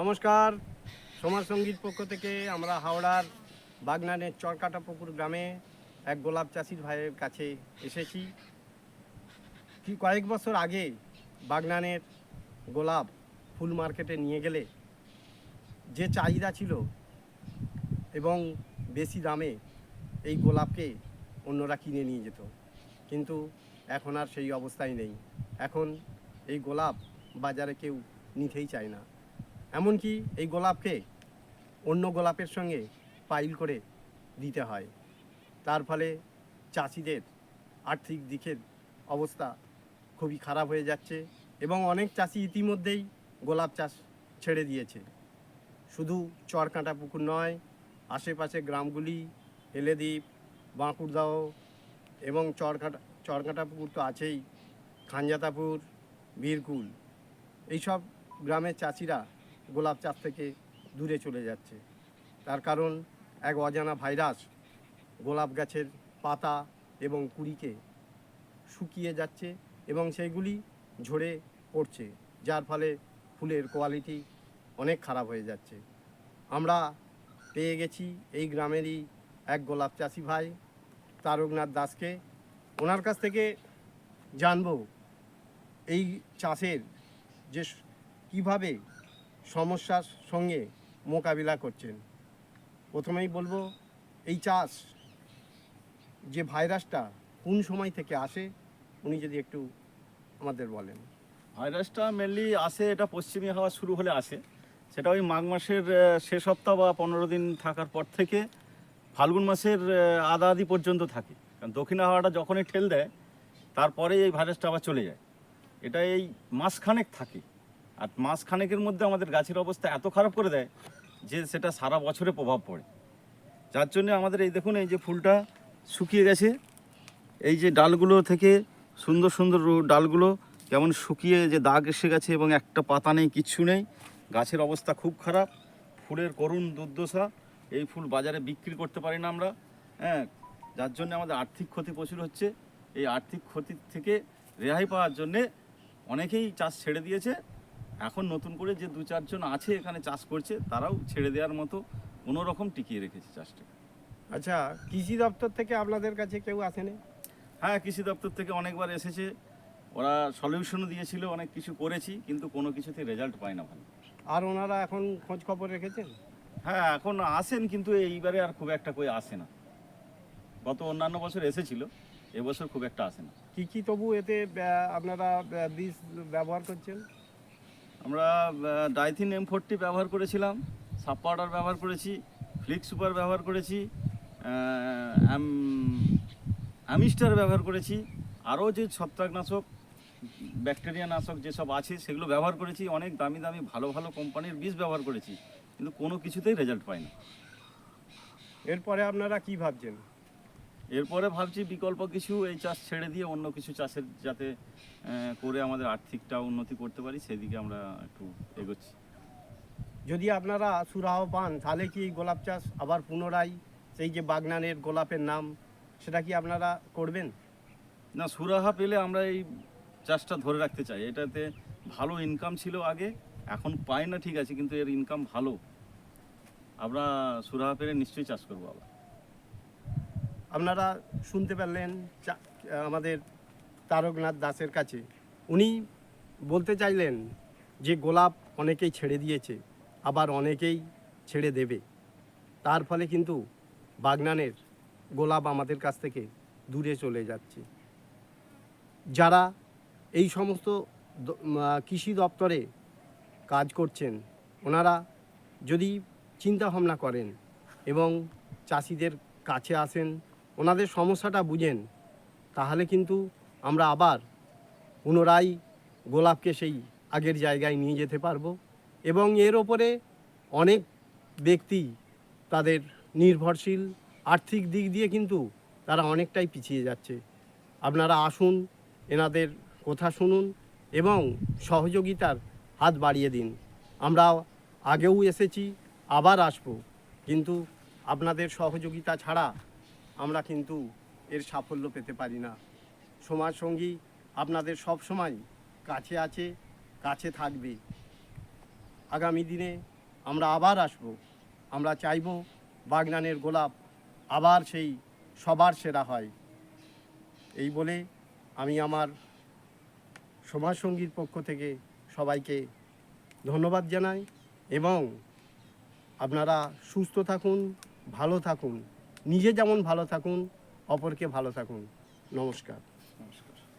নমস্কার। সমাজ সংগীত পক্ষ থেকে আমরা হাওড়ার বাগনানের চরকাটা পুকুর গ্রামে এক গোলাপ চাষির ভাইয়ের কাছে এসেছি। কি কয়েক বছর আগে বাগনানের গোলাপ ফুল মার্কেটে নিয়ে গেলে যে চাহিদা ছিল এবং বেশি দামে এই গোলাপকে অন্যরা কিনে নিয়ে যেত। কিন্তু এখন আর সেই অবস্থায় নেই। এখন এই গোলাপ বাজারে কেউ নিতেই চায় না। এমনকি এই গোলাপকে অন্য গোলাপের সঙ্গে পাইল করে দিতে হয়। তার ফলে চাষিদের আর্থিক দিকের অবস্থা খুবই খারাপ হয়ে যাচ্ছে এবং অনেক চাষি ইতিমধ্যেই গোলাপ চাষ ছেড়ে দিয়েছে। শুধু চরকাঁটা পুকুর নয় আশেপাশে গ্রামগুলি হেলেদ্বীপ বাঁকুড়দাহ এবং চরকাটা, চরকাঁটা পুকুর তো আছেই, খাঞ্জাতাপুর, বীরকুল। এইসব গ্রামের চাষিরা গোলাপ চাষ থেকে দূরে চলে যাচ্ছে। তার কারণ এক অজানা ভাইরাস গোলাপ গাছের পাতা এবং কুড়িকে শুকিয়ে যাচ্ছে এবং সেইগুলি ঝরে পড়ছে, যার ফলে ফুলের কোয়ালিটি অনেক খারাপ হয়ে যাচ্ছে। আমরা পেয়ে গেছি এই গ্রামেরই এক গোলাপ চাষি ভাই তারকনাথ দাসকে। ওনার কাছ থেকে জানব এই চাষের যে কীভাবে সমস্যার সঙ্গে মোকাবিলা করছেন। প্রথমেই বলব, এই চাষ যে ভাইরাসটা কোন সময় থেকে আসে, উনি যদি একটু আমাদের বলেন। ভাইরাসটা মেনলি আসে, এটা পশ্চিমী হাওয়া শুরু হলে আসে। সেটা ওই মাঘ মাসের শেষ সপ্তাহ বা পনেরো দিন থাকার পর থেকে ফাল্গুন মাসের আধা আধি পর্যন্ত থাকে। কারণ দক্ষিণ হাওয়াটা যখনই ঠেল দেয় তারপরে এই ভাইরাসটা আবার চলে যায়। এটা এই মাসখানেক থাকে। আর মাসখানেকের মধ্যে আমাদের গাছের অবস্থা এত খারাপ করে দেয় যে সেটা সারা বছরে প্রভাব পড়ে। যার জন্য আমাদের এই দেখুন, এই যে ফুলটা শুকিয়ে গেছে, এই যে ডালগুলো থেকে সুন্দর সুন্দর ডালগুলো যেমন শুকিয়ে যে দাগ এসে গেছে এবং একটা পাতা নেই, কিচ্ছু নেই, গাছের অবস্থা খুব খারাপ, ফুলের করুণ দুর্দশা, এই ফুল বাজারে বিক্রি করতে পারি না আমরা হ্যাঁ যার জন্য আমাদের আর্থিক ক্ষতি প্রচুর হচ্ছে, এই আর্থিক ক্ষতির থেকে রেহাই পাওয়ার জন্যে অনেকেই চাষ ছেড়ে দিয়েছে এখন নতুন করে যে দু চারজন আছে এখানে চাষ করছে তারাও ছেড়ে দেওয়ার মতো কোনো রকম টিকিয়ে রেখেছে চাষটা আচ্ছা কৃষি দপ্তর থেকে আপনাদের কাছে কেউ আসেনি? হ্যাঁ কৃষি দপ্তর থেকে অনেকবার এসেছে। ওরা সলিউশনও দিয়েছিল অনেক কিছু করেছি কিন্তু কোনো কিছুতে রেজাল্ট পায় না ভালো। আর ওনারা এখন খোঁজ খবর রেখেছেন? হ্যাঁ এখন আসেন কিন্তু এইবারে আর খুব একটা কই আসে না। গত অন্যান্য বছর এসেছিল এবছর খুব একটা আসে না। কী কি তবু এতে আপনারা বীজ ব্যবহার করছেন? আমরা ডাইথিন এম ফোরটি ব্যবহার করেছিলাম সাপ পাউডার ব্যবহার করেছি ফ্লিক সুপার ব্যবহার করেছি অ্যামিস্টার ব্যবহার করেছি, আরও যে ছত্রাকনাশক ব্যাকটেরিয়া নাশক যেসব আছে, সেগুলো ব্যবহার করেছি, অনেক দামি দামি, ভালো ভালো কোম্পানির বীজ ব্যবহার করেছি, কিন্তু কোনো কিছুতেই রেজাল্ট পাই না এরপরে আপনারা কি ভাবছেন? এরপরে ভাবছি বিকল্প কিছু এই চাষ ছেড়ে দিয়ে অন্য কিছু চাষের যাতে করে আমাদের আর্থিকটা উন্নতি করতে পারি সেদিকে আমরা একটু এগোচ্ছি। যদি আপনারা সুরাহ পান তাহলে কি এই গোলাপ চাষ আবার পুনরায় সেই যে বাগনানের গোলাপের নাম সেটা কি আপনারা করবেন? না সুরাহা পেলে আমরা এই চাষটা ধরে রাখতে চাই। এটাতে ভালো ইনকাম ছিল আগে এখন পাই না ঠিক আছে কিন্তু এর ইনকাম ভালো। আমরা সুরাহা পেলে নিশ্চয়ই চাষ করব আবার। আপনারা শুনতে পারলেন আমাদের তারকনাথ দাসের কাছে। উনি বলতে চাইলেন যে, গোলাপ অনেকেই ছেড়ে দিয়েছে, আবার অনেকেই ছেড়ে দেবে। তার ফলে কিন্তু বাগনানের গোলাপ আমাদের কাছ থেকে দূরে চলে যাচ্ছে। যারা এই সমস্ত কৃষি দপ্তরে কাজ করছেন, ওনারা যদি চিন্তা ভাবনা করেন এবং চাষিদের কাছে আসেন ওনাদের সমস্যাটা বুঝেন, তাহলে কিন্তু আমরা আবার পুনরায় গোলাপকে সেই আগের জায়গায় নিয়ে যেতে পারব। এবং এর ওপরে অনেক ব্যক্তি তাদের নির্ভরশীল আর্থিক দিক দিয়ে কিন্তু তারা অনেকটাই পিছিয়ে যাচ্ছে। আপনারা আসুন, এনাদের কথা শুনুন এবং সহযোগিতার হাত বাড়িয়ে দিন। আমরা আগেও এসেছি, আবার আসব। কিন্তু আপনাদের সহযোগিতা ছাড়া আমরা কিন্তু এর সাফল্য পেতে পারি না। সমাজসঙ্গী আপনাদের সব সময় কাছে আছে, কাছে থাকবে। আগামী দিনে আমরা আবার আসব। আমরা চাইব বাগনানের গোলাপ আবার সেই সবার সেরা হয়। এই বলে আমি আমার সমাজসঙ্গীর পক্ষ থেকে সবাইকে ধন্যবাদ জানাই এবং আপনারা সুস্থ থাকুন, ভালো থাকুন। নিজে যেমন ভালো থাকুন অপরকে ভালো থাকুন। নমস্কার।